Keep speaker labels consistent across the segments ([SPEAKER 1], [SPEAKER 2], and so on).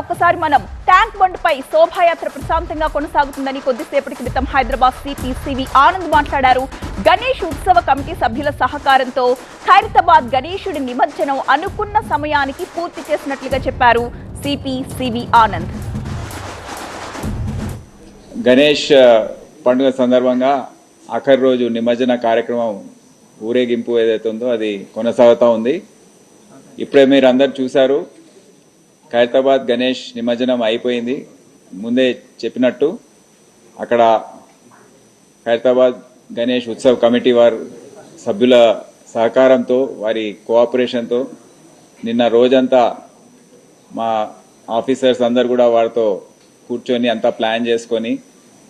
[SPEAKER 1] ఒక్కసారి మనం ట్యాంక్ బండ్పై శోభాయాత్ర ప్రశాంతంగా కొనసాగుతుందని కొద్దిసేపటి క్రితం హైదరాబాద్ సిపి సివి ఆనంద్ మాట్లాడారు. గణేష్ ఉత్సవ కమిటీ సభ్యుల సహకారంతో ఖైరతాబాద్ గణేషుడి నిమజ్జనం అనుకున్న సమయానికి పూర్తి చేసినట్లుగా చెప్పారు సిపి సివి ఆనంద్.
[SPEAKER 2] గణేష్ పండుగ సందర్భంగా ఆఖరి రోజు నిమజ్జన కార్యక్రమం ఊరేగింపు ఏదైతే ఉందో అది కొనసాగుతూ ఉంది. ఇప్పుడే మీరు అందరు చూశారు. ఖైరతాబాద్ గణేష్ నిమజ్జనం అయిపోయింది. ముందే చెప్పినట్టు అక్కడ ఖైరతాబాద్ గణేష్ ఉత్సవ్ కమిటీ వారు సభ్యుల సహకారంతో వారి కోఆపరేషన్తో నిన్న రోజంతా మా ఆఫీసర్స్ అందరు కూడా వారితో కూర్చొని అంతా ప్లాన్ చేసుకొని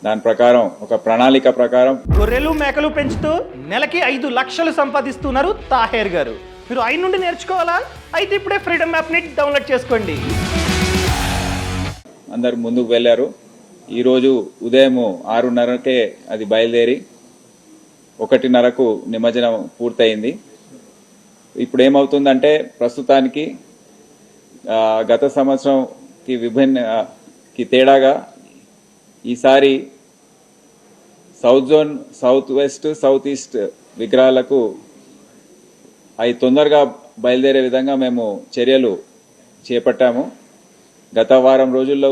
[SPEAKER 2] దాని ప్రకారం ఒక ప్రణాళిక ప్రకారం
[SPEAKER 3] గొర్రెలు మేకలు పెంచుతూ నెలకి ఐదు లక్షలు సంపాదిస్తున్నారు తాహేర్ గారు. మీరు ఆయన నుండి నేర్చుకోవాలా? అయితే ఇప్పుడే ఫ్రీడమ్ యాప్ని డౌన్లోడ్ చేసుకోండి.
[SPEAKER 2] అందరు ముందుకు వెళ్ళారు. ఈరోజు ఉదయం ఆరున్నరకే అది బయలుదేరి ఒకటిన్నరకు నిమజ్జనం పూర్తయింది. ఇప్పుడు ఏమవుతుందంటే ప్రస్తుతానికి గత సంవత్సరంకి విభిన్నకి తేడాగా ఈసారి south zone south west south east విగ్రహాలకు అవి తొందరగా బయలుదేరే విధంగా మేము చర్యలు చేపట్టాము. గత వారం రోజుల్లో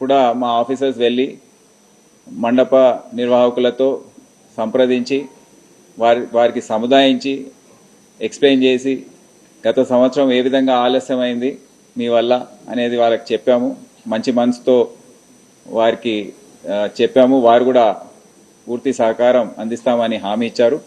[SPEAKER 2] కూడా మా ఆఫీసర్స్ వెళ్ళి మండప నిర్వాహకులతో సంప్రదించి వారి వారికి సముదాయించి ఎక్స్ప్లెయిన్ చేసి గత సంవత్సరం ఏ విధంగా ఆలస్యమైంది మీ వల్ల అనేది వాళ్ళకి చెప్పాము. మంచి మనసుతో వారికి చెప్పాము. వారు కూడా పూర్తి సహకారం అందిస్తామని హామీ ఇచ్చారు.